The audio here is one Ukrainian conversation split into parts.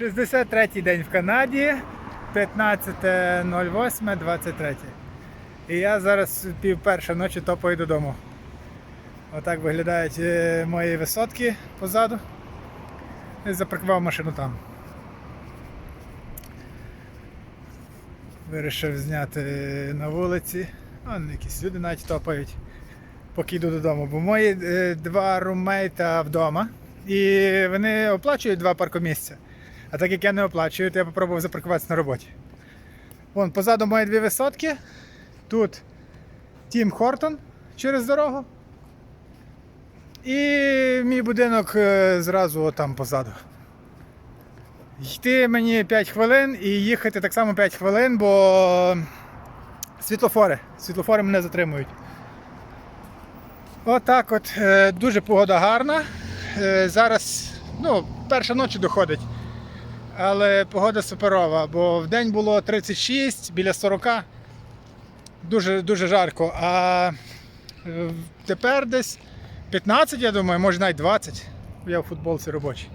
63-й день в Канаді, 15.08.23. І я зараз пів перша ночі топаю додому. Отак виглядають е, мої висотки позаду. І запаркував машину там. Вирішив зняти на вулиці. Вон якісь люди навіть топають, поки йду додому. Бо мої е, два румейта вдома. І вони оплачують два паркомісця. А так як я не оплачую, то я попробував запаркуватися на роботі. Вон позаду мої дві висотки. Тут Тім Хортон через дорогу. І мій будинок е, зразу там позаду. Йти мені 5 хвилин і їхати так само 5 хвилин, бо світлофори. Світлофори мене затримують. Отак от. е, Дуже погода гарна. Е, Зараз ну, перша ночі доходить. Але погода суперова, бо в день було 36, біля 40. Дуже, дуже жарко. А е, тепер десь 15, я думаю, може навіть 20. Я в футболці робочий.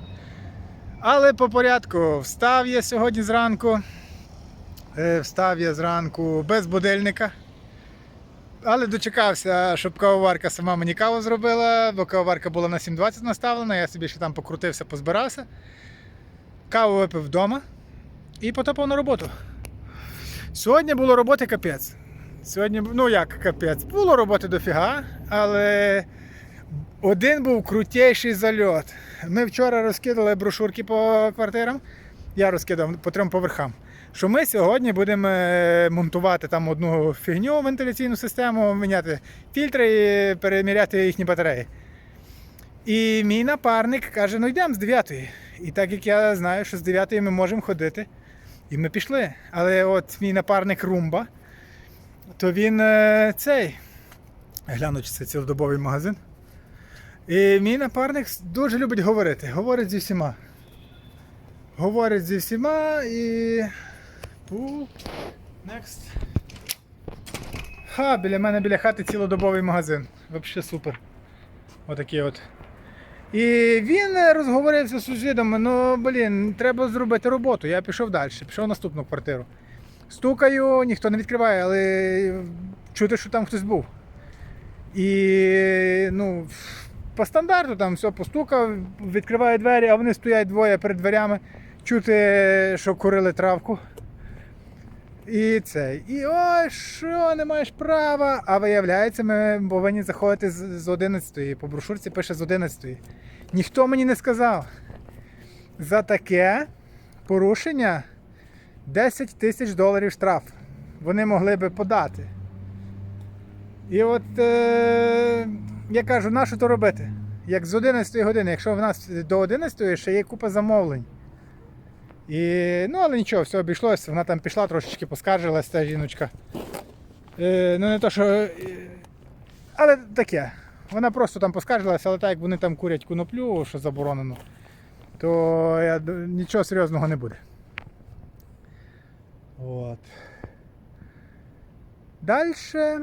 Але по порядку встав я сьогодні зранку. Е, Встав я зранку без будильника. Але дочекався, щоб кавоварка сама мені каву зробила, бо кавоварка була на 7.20 наставлена, я собі ще там покрутився, позбирався. Каву випив вдома і потопав на роботу. Сьогодні було роботи капець. Сьогодні, ну як капець, було роботи дофіга, але один був крутіший зальот. Ми вчора розкидали брошурки по квартирам. Я розкидав по трьом поверхам. Що ми сьогодні будемо е, монтувати там одну фігню вентиляційну систему, міняти фільтри і переміряти їхні батареї. І мій напарник каже: ну йдемо з 9. І так як я знаю, що з 9 ми можемо ходити, і ми пішли. Але от мій напарник Румба, то він е, цей. Гляну, чи це цілодобовий магазин. І мій напарник дуже любить говорити. Говорить зі всіма. Говорить зі всіма і. Next. Ха, біля мене біля хати цілодобовий магазин. Взагалі супер. Отакий от. І він розговорився з сусідами, ну блін, треба зробити роботу. Я пішов далі, пішов в наступну квартиру. Стукаю, ніхто не відкриває, але чути, що там хтось був. І ну, по стандарту там все постукав, відкриваю двері, а вони стоять двоє перед дверями, чути, що курили травку. І це. І ой, що, не маєш права. А виявляється, ми повинні заходити з, з 11 По брошурці пише з 11 Ніхто мені не сказав. За таке порушення 10 тисяч доларів штраф. Вони могли би подати. І от е, я кажу, на що то робити? Як з 11 години, якщо в нас до 11 ще є купа замовлень. І, ну, але нічого, все обійшлося. Вона там пішла, трошечки поскаржилась, та жіночка. Е, ну не то, що. е, Але таке. Вона просто там поскаржилася, але так як вони там курять коноплю, що заборонено, то я, нічого серйозного не буде. От. Дальше.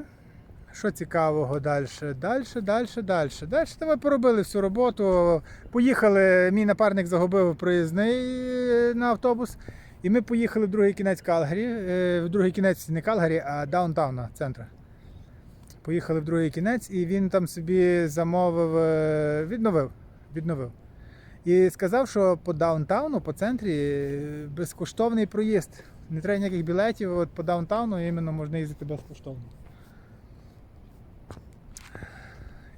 Що цікавого далі? Далі, далі, далі. Далі ми поробили всю роботу. Поїхали, мій напарник загубив проїзний е, на автобус. І ми поїхали в другий кінець Калгарі. е, В другий кінець не Калгарі, а даунтауна центра. Поїхали в другий кінець, і він там собі замовив, е, відновив. відновив. І сказав, що по даунтауну, по центрі е, безкоштовний проїзд. Не треба ніяких білетів, от по даунтауну іменно можна їздити безкоштовно.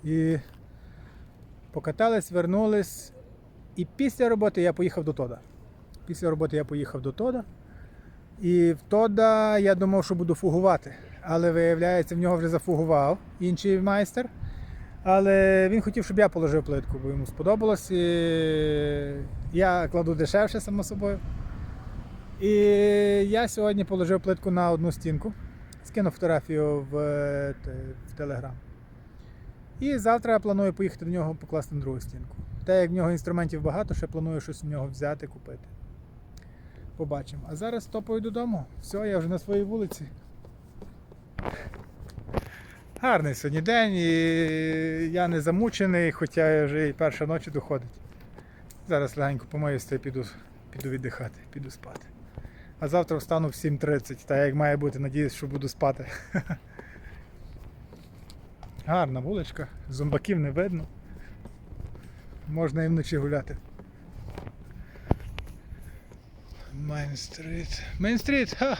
І покатались, вернулись. І після роботи я поїхав до Тода. Після роботи я поїхав до Тода. І в Тода я думав, що буду фугувати. Але виявляється, в нього вже зафугував інший майстер. Але він хотів, щоб я положив плитку, бо йому сподобалось. І я кладу дешевше, само собою. І я сьогодні положив плитку на одну стінку. Скинув фотографію в, е, в Телеграм. І завтра я планую поїхати до нього покласти на другу стінку. Та як в нього інструментів багато, ще планую щось в нього взяти, купити. Побачимо. А зараз топаю додому. Все, я вже на своїй вулиці. Гарний сьогодні день, і я не замучений, хоча вже і перша ночі доходить. Зараз легенько помиюся та піду піду віддихати, піду спати. А завтра встану в 7.30, так як має бути, надіюсь, що буду спати. Гарна вуличка, зомбаків не видно. Можна і вночі гуляти. Мейн-стріт. Мейн-стріт, ха!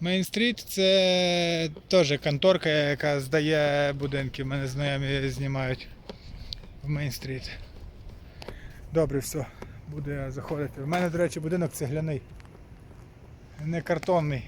Мейн-стріт це теж конторка, яка здає будинки. Мене знайомі знімають в Мейнстріт. Добре, все. Буду я заходити. У мене, до речі, будинок цегляний. Не картонний.